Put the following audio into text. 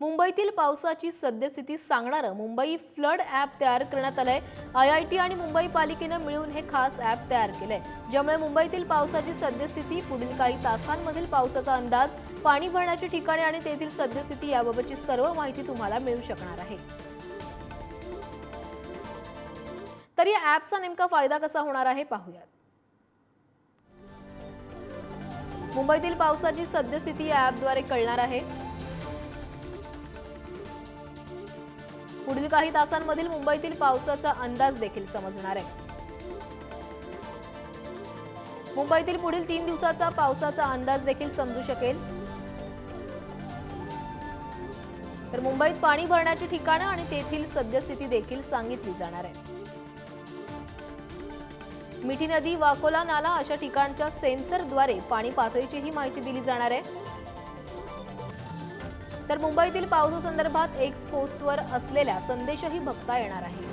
मुंबईतील पावसाची सद्यस्थिती सांगणारं मुंबई फ्लड ॲप तयार करण्यात आलंय. आय आय टी आणि मुंबई पालिकेनं मिळून हे खास ॲप तयार केलंय. ज्यामुळे मुंबईतील पावसाची सद्यस्थिती पुढील काही तासांमधील पावसाचा अंदाज पाणी भरण्याची ठिकाणे आणि तेथील सद्यस्थिती याबाबतची सर्व माहिती तुम्हाला मिळू शकणार आहे. तर या ॲपचा नेमका फायदा कसा होणार आहे पाहूयात. मुंबईतील पावसाची सद्यस्थिती या ॲपद्वारे कळणार आहे. पुढील काही तासांमधील मुंबईतील पावसाचा अंदाज देखील समजणार आहे. मुंबईतील पुढील तीन दिवसाचा पावसाचा अंदाज देखील समजू शकेल. तर मुंबईत पाणी भरण्याची ठिकाणं आणि तेथील सद्यस्थिती देखील सांगितली जाणार आहे. मिठी नदी वाकोला नाला अशा ठिकाणच्या सेन्सरद्वारे पाणी पातळीचीही माहिती दिली जाणार आहे. तर मुंबईतील पावसासंदर्भात एक्स पोस्टवर असलेला संदेशही बघता येणार आहे.